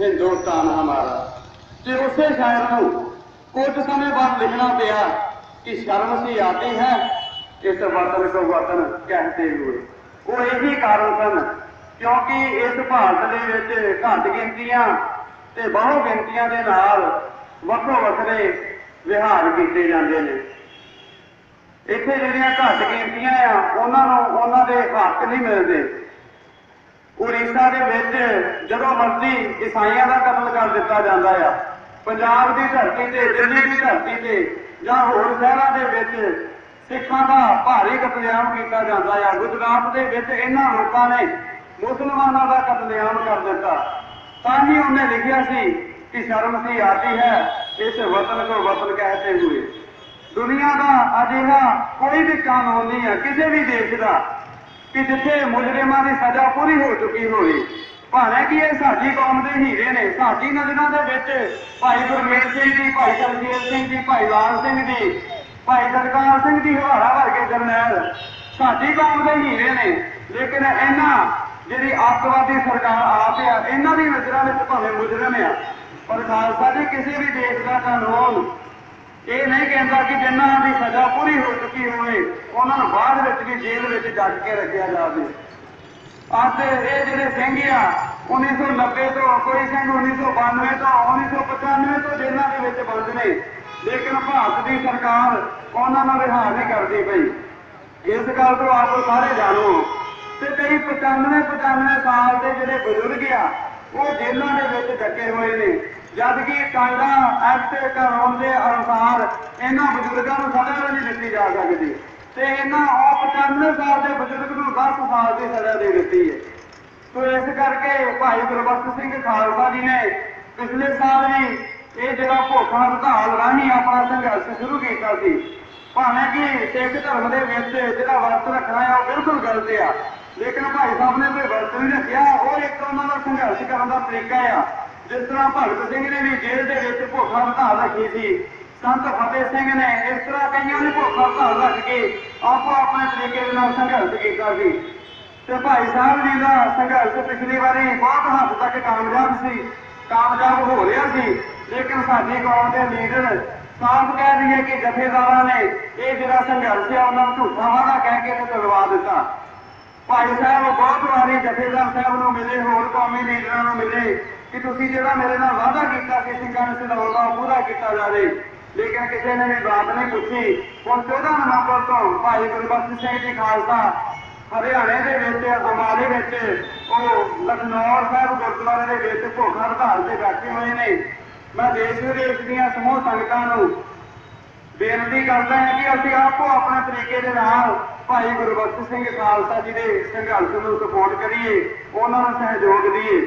ਹਿੰਦੁਸਤਾਨ ਹਮਾਰਾ ਤੇ ਉਸੇ ਸ਼ਾਇਰ ਨੂੰ ਕੁਝ ਸਮੇਂ ਬਾਅਦ ਲਿਖਣਾ ਪਿਆ ਕਿ ਸ਼ਰਮ ਸੀ ਆਤੀ ਹੈ, ਇਸ ਵਤਨ ਕੋ ਵਤਨ ਕਹਤੇ ਹੋਏ। ਉਹ ਇਹੀ ਕਾਰਨ ਸਨ, ਕਿਉਂਕਿ ਇਸ ਭਾਰਤ ਦੇ ਵਿੱਚ ਘੱਟ ਗਿਣਤੀਆਂ ਤੇ ਬਹੁ ਗਿਣਤੀਆਂ ਦੇ ਨਾਲ ਵੱਖੋ ਵੱਖਰੇ ਵਿਹਾਰ ਕੀਤੇ ਜਾਂਦੇ ਨੇ। ਇੱਥੇ ਜਿਹੜੀਆਂ ਘੱਟ ਗਿਣਤੀਆਂ ਆ, ਉਹਨਾਂ ਨੂੰ ਉਹਨਾਂ ਦੇ ਹੱਕ ਨਹੀਂ ਮਿਲਦੇ। ਉੜੀਸਾ ਦੇ ਵਿੱਚ ਜਦੋਂ ਮਰਜ਼ੀ ਈਸਾਈਆਂ ਦਾ ਕਤਲ ਕਰ ਦਿੱਤਾ ਜਾਂਦਾ ਆ, ਪੰਜਾਬ ਦੀ ਧਰਤੀ ਤੇ, ਦਿੱਲੀ ਦੀ ਧਰਤੀ ਤੇ ਜਾਂ ਹੋਰ ਸ਼ਹਿਰਾਂ ਦੇ ਵਿੱਚ ਸਿੱਖਾਂ ਦਾ ਭਾਰੀ ਕਤਲੇਆਮ ਕੀਤਾ ਜਾਂਦਾ ਆ। ਗੁਜਰਾਤ ਦੇ ਵਿੱਚ ਇਹਨਾਂ ਲੋਕਾਂ ਨੇ ਮੁਸਲਮਾਨਾਂ ਦਾ ਕਤਲੇਆਮ ਕਰ ਦਿੱਤਾ। ਤਾਂ ਹੀ ਉਹਨੇ ਲਿਖਿਆ ਸੀ ਕਿ ਸ਼ਰਮ ਸੀ ਆਤੀ ਹੈ ਇਸ ਵਤਨ ਕੋ ਵਤਨ ਕਹਤੇ ਹੋਏ। ਦੁਨੀਆ ਦਾ ਅਜਿਹਾ ਕੋਈ ਵੀ ਕਾਨੂੰਨ ਨਹੀਂ ਹੈ ਕਿਸੇ ਵੀ ਦੇਸ਼ ਦਾ ਕਿ ਜਿੱਥੇ ਮੁਜਰਮਾਂ ਦੀ ਸਜ਼ਾ ਪੂਰੀ ਹੋ ਚੁੱਕੀ ਹੋਵੇ। ਭਾਵੇਂ ਕਿ ਇਹ ਸਾਡੀ ਕੌਮ ਦੇ ਹੀਰੇ ਨੇ, ਸਾਡੀ ਨਜ਼ਰਾਂ ਦੇ ਵਿੱਚ ਭਾਈ ਗੁਰਮੇਲ ਸਿੰਘ ਜੀ, ਭਾਈ ਕਰਜੀਤ ਸਿੰਘ ਜੀ, ਭਾਈ ਲਾਲ ਸਿੰਘ ਜੀ, ਭਾਈ ਜਗਤਾਰ ਸਿੰਘ ਜੀ ਹਵਾਰਾ ਵਰਗੇ ਜਰਨੈਲ ਸਾਡੀ ਕੌਮ ਦੇ ਹੀਰੇ ਨੇ। ਲੇਕਿਨ ਇਹਨਾਂ ਜਿਹੜੀ ਅੱਤਵਾਦੀ ਸਰਕਾਰ ਆਪ ਆ, ਇਹਨਾਂ ਦੀ ਨਜ਼ਰਾਂ ਵਿੱਚ ਭਾਵੇਂ ਮੁਜਰਮ ਆ, ਪਰ ਖਾਲਸਾ ਜੀ, ਕਿਸੇ ਵੀ ਦੇਸ਼ ਦਾ ਕਾਨੂੰਨ ਇਹ ਨਹੀਂ ਕਹਿੰਦਾ ਕਿ ਜਿਨ੍ਹਾਂ ਦੀ ਸਜ਼ਾ ਪੂਰੀ ਹੋ ਚੁੱਕੀ ਹੋਵੇ, ਉਹਨਾਂ ਨੂੰ ਬਾਅਦ ਵਿੱਚ ਵੀ ਜੇਲ੍ਹ ਵਿੱਚ ਜੱਜ ਕੇ ਰੱਖਿਆ ਜਾਵੇ। ਅੱਜ ਇਹ ਜਿਹੜੇ ਸਿੰਘ ਆ 1990 ਤੋਂ, ਕੋਈ ਸਿੰਘ 1992 ਤੋਂ 1995 ਤੋਂ ਜੇਲ੍ਹਾਂ ਦੇ ਵਿੱਚ ਬੰਦ ਨੇ। ਲੇਕਿਨ ਭਾਰਤ ਦੀ ਸਰਕਾਰ ਉਹਨਾਂ ਨੂੰ ਰਿਹਾ ਨਹੀਂ ਕਰਦੀ ਪਈ। ਇਸ ਗੱਲ ਤੋਂ ਆਪ ਸਾਰੇ ਜਾਣੋ ਤੇ ਕਈ 95 95 ਸਾਲ ਦੇ ਜਿਹੜੇ ਬਜ਼ੁਰਗ ਆ, ਉਹ ਜੇਲ੍ਹਾਂ ਦੇ ਵਿੱਚ ਡੱਕੇ ਹੋਏ ਨੇ। ਜਦ ਕਿ ਕਾਇਦਾ ਐਕਟ ਕਾਨੂੰਨ ਦੇ ਅਨੁਸਾਰ ਇਹਨਾਂ ਬਜ਼ੁਰਗਾਂ ਨੂੰ ਸਜ਼ਾ ਨਹੀਂ ਦਿੱਤੀ ਜਾ ਸਕਦੀ ਤੇ ਇਹਨਾਂ 95 ਸਾਲ ਦੇ ਬਜ਼ੁਰਗ ਨੂੰ 10 ਸਾਲ ਦੀ ਸਜ਼ਾ ਦੇ ਦਿੱਤੀ ਹੈ। ਤੋ ਇਸ ਕਰਕੇ ਭਾਈ ਗੁਰਬਖਸ਼ ਸਿੰਘ ਖਾਲਸਾ ਜੀ ਨੇ ਪਿਛਲੇ ਸਾਲ ਵੀ ਇਹ ਜਿਹੜਾ ਭੁੱਖ ਹੜਤਾਲ ਰਾਹੀਂ ਆਪਣਾ ਸੰਘਰਸ਼ ਸ਼ੁਰੂ ਕੀਤਾ ਸੀ, ਭਾਵੇਂ ਕਿ ਸਿੱਖ ਧਰਮ ਦੇ ਵਿੱਚ ਜਿਹੜਾ ਵਰਤ ਰੱਖਣਾ ਹੈ ਉਹ ਬਿਲਕੁਲ ਗਲਤ ਆ, ਲੇਕਿਨ ਭਾਈ ਸਾਹਿਬ ਨੇ ਕੋਈ ਵਰਤ ਨਹੀਂ ਰੱਖਿਆ, ਉਹ ਇੱਕ ਉਹਨਾਂ ਦਾ ਸੰਘਰਸ਼ ਕਰਨ ਦਾ ਤਰੀਕਾ ਆ। ਜਿਸ ਤਰ੍ਹਾਂ ਭਗਤ ਸਿੰਘ ਨੇ ਵੀ ਜੇਲ੍ਹ ਦੇ ਵਿੱਚ ਭੁੱਖ ਹੜਤਾਲ ਰੱਖੀ ਸੀ, ਸੰਤ ਫਤਿਹ ਸਿੰਘ ਨੇ ਇਸ ਤਰ੍ਹਾਂ ਕਈਆਂ ਨੇ ਭੁੱਖ ਹੜਤਾਲ ਰੱਖ ਕੇ ਆਪੋ ਆਪਣੇ ਤਰੀਕੇ ਦੇ ਨਾਲ ਸੰਘਰਸ਼ ਕੀਤਾ ਸੀ। ਤੇ ਭਾਈ ਸਾਹਿਬ ਜੀ ਦਾ ਸੰਘਰਸ਼ ਪਿਛਲੀ ਵਾਰੀ ਬਹੁਤ ਹੱਦ ਤੱਕ ਕਾਮਯਾਬ ਸੀ, ਕਾਮਯਾਬ ਹੋ ਰਿਹਾ ਸੀ, ਲੇਕਿਨ ਸਾਡੀ ਕੌਮ ਦੇ ਲੀਡਰ ਸਾਫ਼ ਕਹਿ ਦਈਏ ਕਿ ਜਥੇਦਾਰਾਂ ਨੇ ਇਹ ਜਿਹੜਾ ਸੰਘਰਸ਼ ਹੈ ਉਹਨਾਂ ਨੂੰ ਝੂਠਾ ਵਾਅਦਾ ਕਹਿ ਕੇ ਤੇ ਤੁਲਵਾ ਦਿੱਤਾ। ਭਾਈ ਸਾਹਿਬ, ਬਹੁਤ ਵਾਰੀ ਜਥੇਦਾਰ ਸਾਹਿਬ ਨੂੰ ਮਿਲੇ, ਹੋਰ ਕੌਮੀ ਲੀਡਰਾਂ ਨੂੰ ਮਿਲੇ ਕਿ ਤੁਸੀਂ ਜਿਹੜਾ ਮੇਰੇ ਨਾਲ ਵਾਅਦਾ ਕੀਤਾ ਕਿ ਸਿੰਘਾਂ ਨੂੰ ਛਡਾਉਣ ਦਾ ਪੂਰਾ ਕੀਤਾ ਜਾਵੇ, ਲੇਕਿਨ ਕਿਸੇ ਨੇ ਵੀ ਬਾਤ ਨਹੀਂ ਪੁੱਛੀ। ਹੁਣ 14 ਨਵੰਬਰ ਤੋਂ ਭਾਈ ਗੁਰਬਖਸ਼ ਸਿੰਘ ਜੀ ਖਾਲਸਾ ਹਰਿਆਣੇ ਦੇ ਵਿੱਚ ਅੰਬਾਲੇ ਵਿੱਚ, ਉਹ ਲਖਨੌਰ ਸਾਹਿਬ ਗੁਰਦੁਆਰੇ ਦੇ ਵਿੱਚ ਭੁੱਖ ਹੜਤਾਲ ਤੇ ਬੈਠੇ ਹੋਏ ਨੇ। ਮੈਂ ਦੇਸ਼ ਵਿਦੇਸ਼ ਦੀਆਂ ਸਮੂਹ ਸੰਗਤਾਂ ਨੂੰ ਬੇਨਤੀ ਕਰਦਾ ਹਾਂ ਕਿ ਅਸੀਂ ਆਪੋ ਆਪਣੇ ਤਰੀਕੇ ਦੇ ਨਾਲ ਭਾਈ ਗੁਰਬਖਸ਼ ਸਿੰਘ ਖਾਲਸਾ ਜੀ ਦੇ ਸੰਘਰਸ਼ ਨੂੰ ਸਪੋਰਟ ਕਰੀਏ, ਉਹਨਾਂ ਨੂੰ ਸਹਿਯੋਗ ਦਈਏ।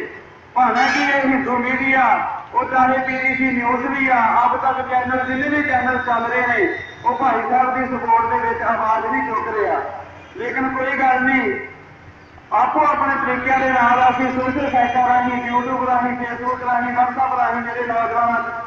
ਭਾਵੇਂ ਕਿ ਇਹ ਹਿੰਦੂ ਮੀਡੀਆ, ਉਹ ਚਾਹੇ ਪੀਟੀਸੀ ਨਿਊਜ਼ ਵੀ ਆ, ਆਪ ਤੱਕ ਚੈਨਲ, ਜਿੰਨੇ ਵੀ ਚੈਨਲ ਚੱਲ ਰਹੇ ਨੇ, ਉਹ ਭਾਈ ਸਾਹਿਬ ਦੀ ਸਪੋਰਟ ਦੇ ਵਿੱਚ ਆਵਾਜ਼ ਨਹੀਂ ਚੁੱਕ ਰਿਹਾ। ਲੇਕਿਨ ਕੋਈ ਗੱਲ ਨਹੀਂ, ਆਪੋ ਆਪਣੇ ਤਰੀਕਿਆਂ ਦੇ ਨਾਲ ਅਸੀਂ ਸੋਸ਼ਲ ਸਾਈਟਾਂ ਰਾਹੀਂ, YouTube ਰਾਹੀਂ, Facebook ਰਾਹੀਂ, WhatsApp ਰਾਹੀਂ ਜਿਹੜੇ ਨੌਜਵਾਨ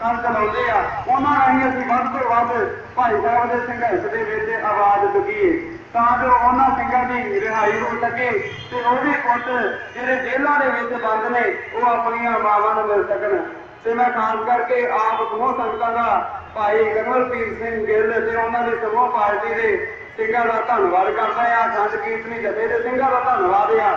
ਕੰਮ ਚਲਾਉਂਦੇ ਆ। ਉਹਨਾਂ ਰਾਹੀਂ ਅਸੀਂ ਵੱਧ ਤੋਂ ਵੱਧ ਭਾਈ ਦੇ ਸੰਘਰਸ਼ ਦੇ ਵਿੱਚ ਆਵਾਜ਼ ਚੁੱਕੀਏ ਤਾਂ ਜੋ ਉਹਨਾਂ ਸਿੰਘਾਂ ਦੀ ਰਿਹਾਈ ਹੋ ਸਕੇ ਤੇ ਉਹਦੇ ਪੁੱਤ ਜਿਹੜੇ ਜੇਲ੍ਹਾਂ ਦੇ ਵਿੱਚ ਬੰਦ ਨੇ, ਉਹ ਆਪਣੀਆਂ ਮਾਵਾਂ ਨੂੰ ਮਿਲ ਸਕਣ। ਤੇ ਮੈਂ ਖਾਸ ਕਰਕੇ ਆਪ ਸਮੂਹ ਸੰਗਤਾਂ ਦਾ ਭਾਈ ਕਨਵਰਪੀਰ ਸਿੰਘ ਗਿੱਲ ਤੇ ਉਹਨਾਂ ਦੇ ਸਮੂਹ ਪਾਰਟੀ ਦੇ ਸਿੰਘਾਂ ਦਾ ਧੰਨਵਾਦ ਕਰਦਾ ਆ ਜੰਡ ਕੀਰਤਨੀ ਜਥੇ ਦੇ ਸਿੰਘਾਂ ਦਾ ਧੰਨਵਾਦ ਆ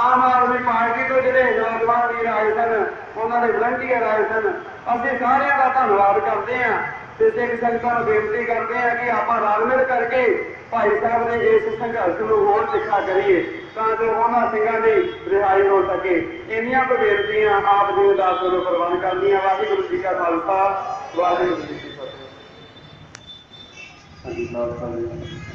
ਆਮ ਆਦਮੀ ਪਾਰਟੀ ਤੋਂ ਜਿਹੜੇ ਨੌਜਵਾਨ ਵੀਰ ਆਏ ਸਨ ਉਹਨਾਂ ਦੇ ਵਲੰਟੀਅਰ ਆਏ ਸਨ। ਅਸੀਂ ਸਾਰਿਆਂ ਦਾ ਧੰਨਵਾਦ ਕਰਦੇ ਆ ਤੇ ਸਿੰਘ ਸੰਗਤਾਂ ਨੂੰ ਬੇਨਤੀ ਕਰਦੇ ਆ ਕਿ ਆਪਾਂ ਰਲ ਮਿਲ ਕਰਕੇ ਭਾਈ ਸਾਹਿਬ ਦੇ ਇਸ ਸੰਘਰਸ਼ ਨੂੰ ਹੋਰ ਤਿੱਖਾ ਕਰੀਏ ਤਾਂ ਜੋ ਉਹਨਾਂ ਸਿੰਘਾਂ ਦੀ ਰਿਹਾਈ ਹੋ ਸਕੇ। ਇੰਨੀਆਂ ਕੁ ਬੇਨਤੀਆਂ ਆਪ ਜੀ ਦਾਸ ਨੂੰ ਪ੍ਰਵਾਨ ਕਰਦੀਆਂ ਵਾਹਿਗੁਰੂ ਜੀ ਕਾ ਖਾਲਸਾ, ਵਾਹਿਗੁਰੂ ਜੀ ਕੀ ਫਤਿਹ। ਹਾਂਜੀ ਸਾਹਿਬ।